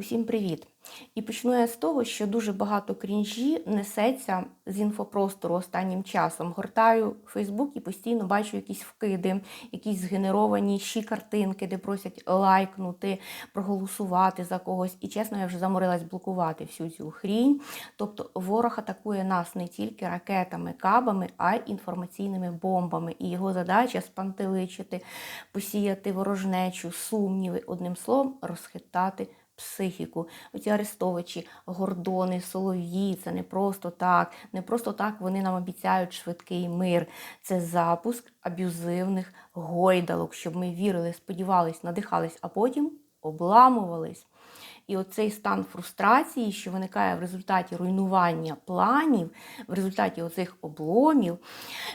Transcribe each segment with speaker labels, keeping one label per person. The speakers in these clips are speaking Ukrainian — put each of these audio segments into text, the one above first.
Speaker 1: Усім привіт! І почну я з того, що дуже багато крінжі несеться з інфопростору останнім часом. Гортаю Фейсбук і постійно бачу якісь вкиди, якісь згенеровані ще картинки, де просять лайкнути, проголосувати за когось. І чесно, я вже заморилась блокувати всю цю хрінь. Тобто ворог атакує нас не тільки ракетами, кабами, а й інформаційними бомбами. І його задача спантеличити, посіяти ворожнечу, сумніви, одним словом, розхитати психіку. Оці арестовичі, гордони, солов'ї, це не просто так. Не просто так вони нам обіцяють швидкий мир. Це запуск аб'юзивних гойдалок, щоб ми вірили, сподівались, надихались, а потім обламувались. І оцей стан фрустрації, що виникає в результаті руйнування планів, в результаті оцих обломів,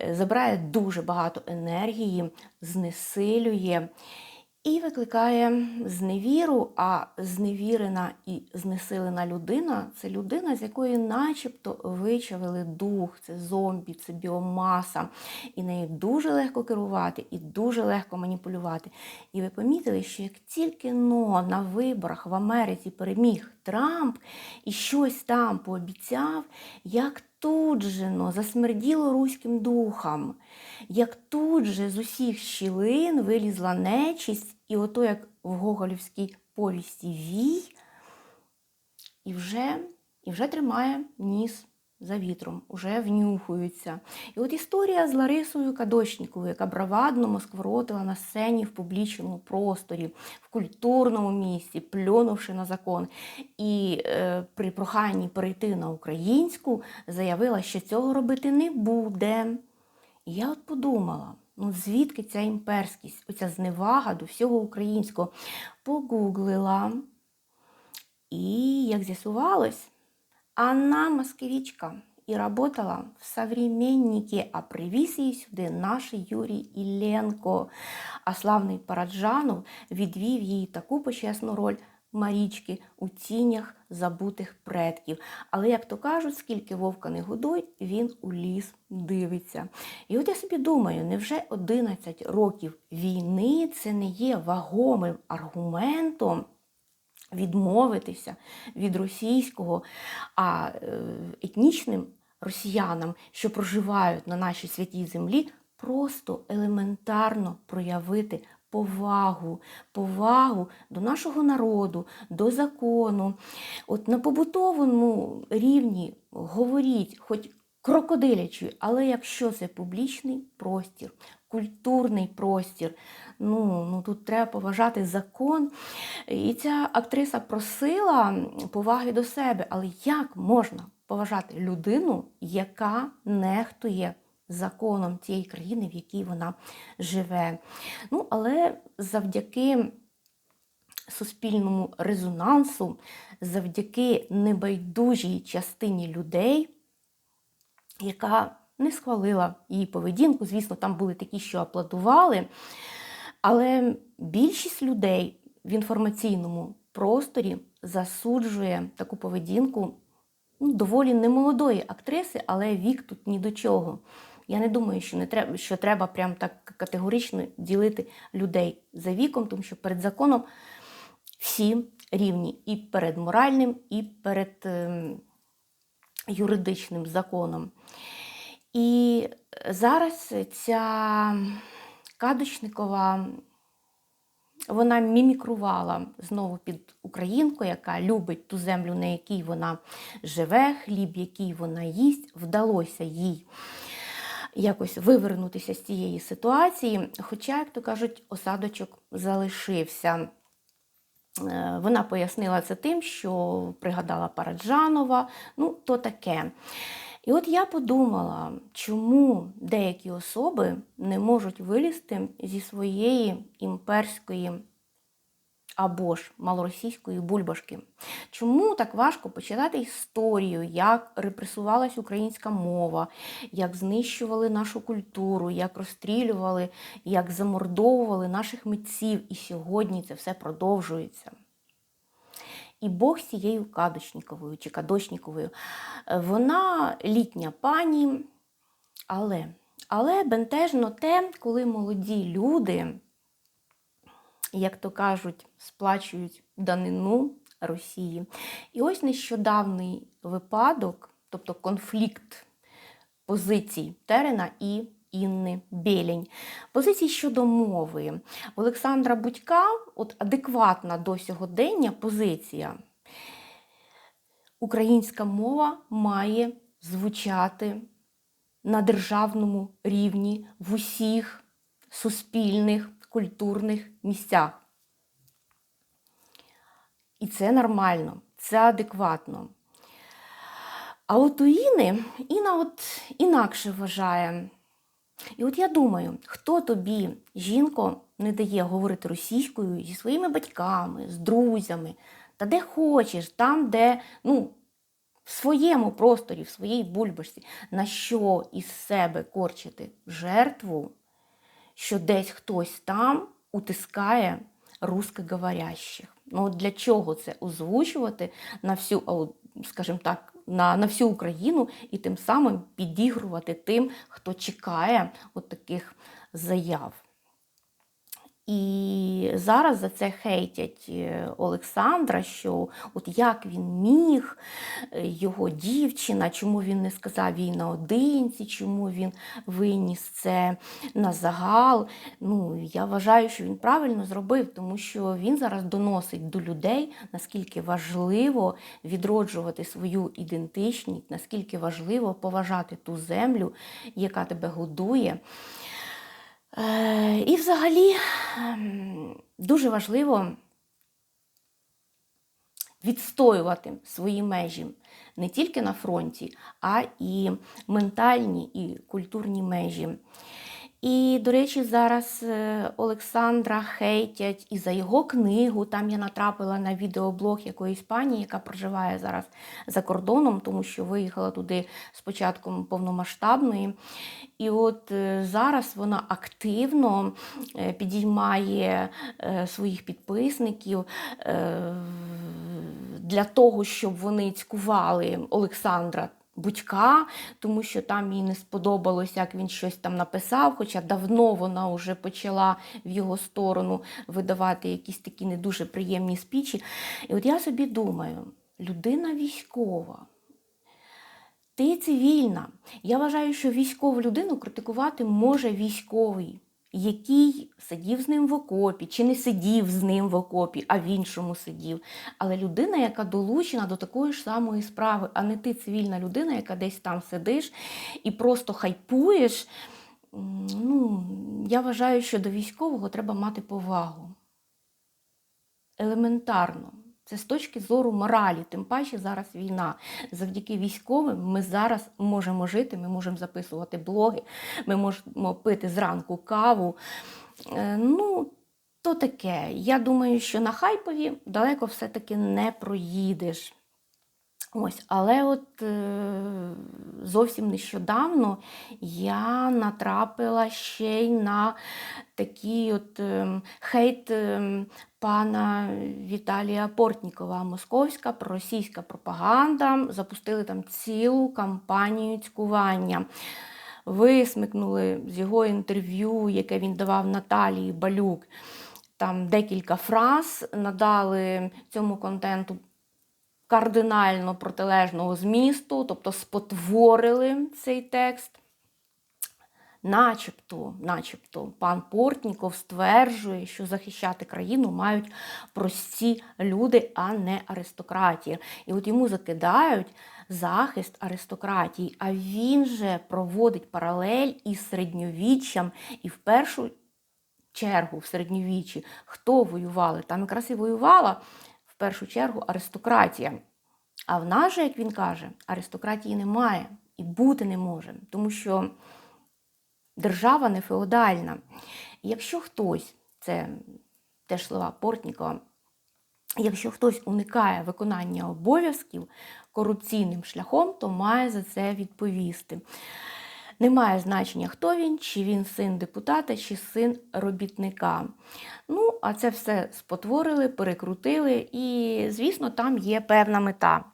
Speaker 1: е, забирає дуже багато енергії, знесилює і викликає зневіру, а зневірена і знесилена людина це людина, з якої начебто вичавили дух, це зомбі, це біомаса. І нею дуже легко керувати і дуже легко маніпулювати. І ви помітили, що як тільки но на виборах в Америці переміг Трамп і щось там пообіцяв, як тут засмерділо руським духом, як тут же з усіх щілин вилізла нечість, і ото як в Гоголівській повісті вій, і вже, і вже тримає ніс за вітром, уже внюхуються. І от історія з Ларисою Кадочніковою, яка бравадно москворотила на сцені в публічному просторі, в культурному місці, плюнувши на закон. І е, при проханні перейти на українську заявила, що цього робити не буде. І я от подумала. Ну, звідки ця імперськість, оця зневага до всього українського погуглила. І, як з'ясувалось, Анна москвичка і работала в «Современнике», а привіз її сюди наш Юрій Ілленко. А славний Параджанов відвів їй таку почесну роль Марічки у тінях забутих предків. Але, як то кажуть, скільки вовка не годуй, він у ліс дивиться. І от я собі думаю, невже 11 років війни це не є вагомим аргументом? Відмовитися від російського, а е, етнічним росіянам, що проживають на нашій святій землі, просто елементарно проявити повагу, повагу до нашого народу, до закону. От на побутовому рівні говоріть, хоч крокодилячий, але якщо це публічний простір, культурний простір, ну, ну тут треба поважати закон. І ця актриса просила поваги до себе, але як можна поважати людину, яка нехтує? законом тієї країни, в якій вона живе. Ну, Але завдяки суспільному резонансу, завдяки небайдужій частині людей, яка не схвалила її поведінку. Звісно, там були такі, що аплодували. Але більшість людей в інформаційному просторі засуджує таку поведінку ну, доволі немолодої актриси, але вік тут ні до чого. Я не думаю, що не треба, що треба прям так категорично ділити людей за віком, тому що перед законом всі рівні і перед моральним, і перед е, юридичним законом. І зараз ця кадочникова. Вона мімікрувала знову під українку, яка любить ту землю, на якій вона живе, хліб, який вона їсть. Вдалося їй якось вивернутися з цієї ситуації. Хоча, як то кажуть, осадочок залишився. Е, вона пояснила це тим, що пригадала Параджанова, ну, то таке. І от я подумала, чому деякі особи не можуть вилізти зі своєї імперської або ж малоросійської бульбашки. Чому так важко почитати історію, як репресувалась українська мова, як знищували нашу культуру, як розстрілювали, як замордовували наших митців, і сьогодні це все продовжується. І Бог цією кадочниковою чи кадочниковою. Вона літня пані, але, але бентежно те, коли молоді люди як то кажуть, сплачують данину Росії. І ось нещодавний випадок, тобто конфлікт позицій Терена і Інни Белень. Позиції щодо мови. Олександра Будька, от адекватна до сьогодення позиція. Українська мова має звучати на державному рівні в усіх суспільних культурних місцях. І це нормально, це адекватно. А от у Іни, Іна от інакше вважає. І от я думаю, хто тобі, жінко, не дає говорити російською зі своїми батьками, з друзями, та де хочеш, там, де, ну, в своєму просторі, в своїй бульбашці, на що із себе корчити жертву, що десь хтось там утискає русскоговорящих. Ну от для чого це озвучувати на всю, скажімо так, на, на всю Україну і тим самим підігрувати тим, хто чекає от таких заяв. І зараз за це хейтять е, Олександра, що от як він міг, е, його дівчина, чому він не сказав їй наодинці, чому він виніс це на загал. Ну, я вважаю, що він правильно зробив, тому що він зараз доносить до людей, наскільки важливо відроджувати свою ідентичність, наскільки важливо поважати ту землю, яка тебе годує. Е, І взагалі ем, дуже важливо відстоювати свої межі не тільки на фронті, а і ментальні і культурні межі. І, до речі, зараз е, Олександра хейтять і за його книгу. Там я натрапила на відеоблог якоїсь пані, яка проживає зараз за кордоном, тому що виїхала туди з початком повномасштабної. І от е, зараз вона активно е, підіймає своїх підписників для того, щоб вони цькували Олександра. Будька, тому що там їй не сподобалось, як він щось там написав, хоча давно вона вже почала в його сторону видавати якісь такі не дуже приємні спічі. І от я собі думаю, людина військова, ти цивільна. Я вважаю, що військову людину критикувати може військовий, який сидів з ним в окопі, чи не сидів з ним в окопі, а в іншому сидів. Але людина, яка долучена до такої ж самої справи, а не ти цивільна людина, яка десь там сидиш і просто хайпуєш. Ну, я вважаю, що до військового треба мати повагу. Елементарно. Це з точки зору моралі, тим паче зараз війна. Завдяки військовим ми зараз можемо жити, ми можемо записувати блоги, ми можемо пити зранку каву. Е, Ну, то таке. Я думаю, що на хайпові далеко все-таки не проїдеш. Ось, але от е, зовсім нещодавно я натрапила ще й на такий от е, хейт е, пана Віталія Портнікова. Московська проросійська пропаганда запустили там цілу кампанію цькування. Висмикнули з його інтерв'ю, яке він давав Наталії Балюк. Там декілька фраз надали цьому контенту кардинально протилежного змісту, тобто спотворили цей текст. Начебто, начебто, пан Портніков стверджує, що захищати країну мають прості люди, а не аристократія. І от йому закидають захист аристократії, а він же проводить паралель із середньовіччям і в першу чергу в середньовіччі хто воювали? Там якраз і воювала першу чергу аристократія. А в нас же, як він каже, аристократії немає і бути не може, тому що держава не феодальна. І якщо хтось, це теж слова Портнікова, якщо хтось уникає виконання обов'язків корупційним шляхом, то має за це відповісти. Немає значення, хто він, чи він син депутата, чи син робітника. Ну, а це все спотворили, перекрутили, і, звісно, там є певна мета.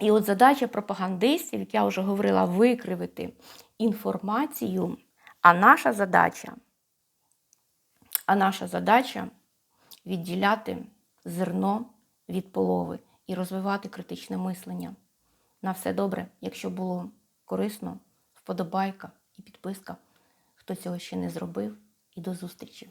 Speaker 1: І от задача пропагандистів, як я вже говорила, викривити інформацію. А наша задача, а наша задача відділяти зерно від полови і розвивати критичне мислення. На все добре, якщо було корисно, вподобайка і підписка. Хто цього ще не зробив, і до зустрічі!